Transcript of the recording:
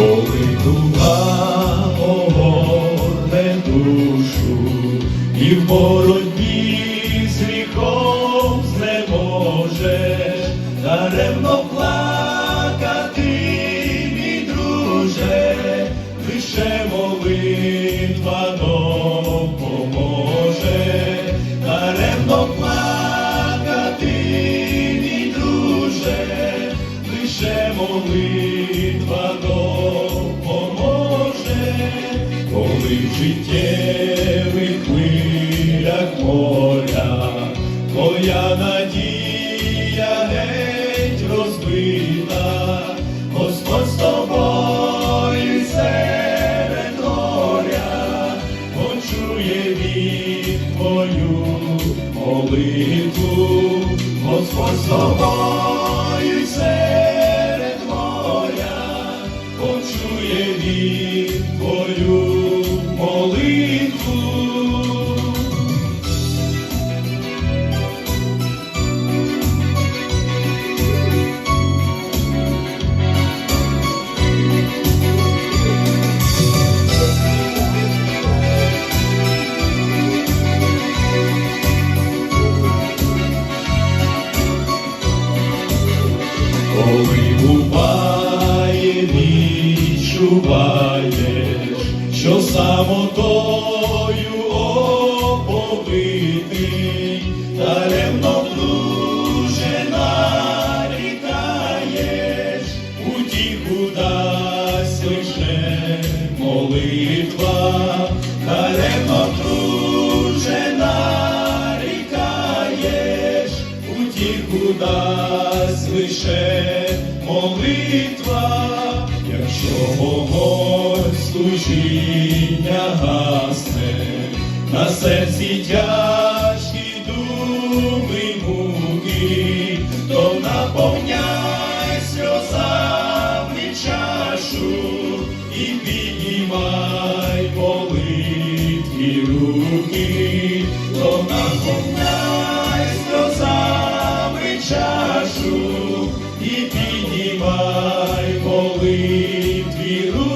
коли туга огорне душу, і в боротьбі з гріхом знеможе, даремно плакати, мій друже, лише молитва допоможе, даремно плакати, мій друже, лише молитва коли в життєвих хвилях моря, твоя надія геть розбита, Господь з тобою серед горя, почує він твою молитву, Господь з тобою Коли буває, відчуваєш, що самотою оповитий, даремно друже нарікаєш, утіху дасть лише молитва, даремно друже нарікаєш, утіху дасть лише молитва, якщо вогонь служіння гасне, на серці тяжкі думи муки, то наповняй сльозами чашу і піднімай молитві руки, Підіймай молитві руки.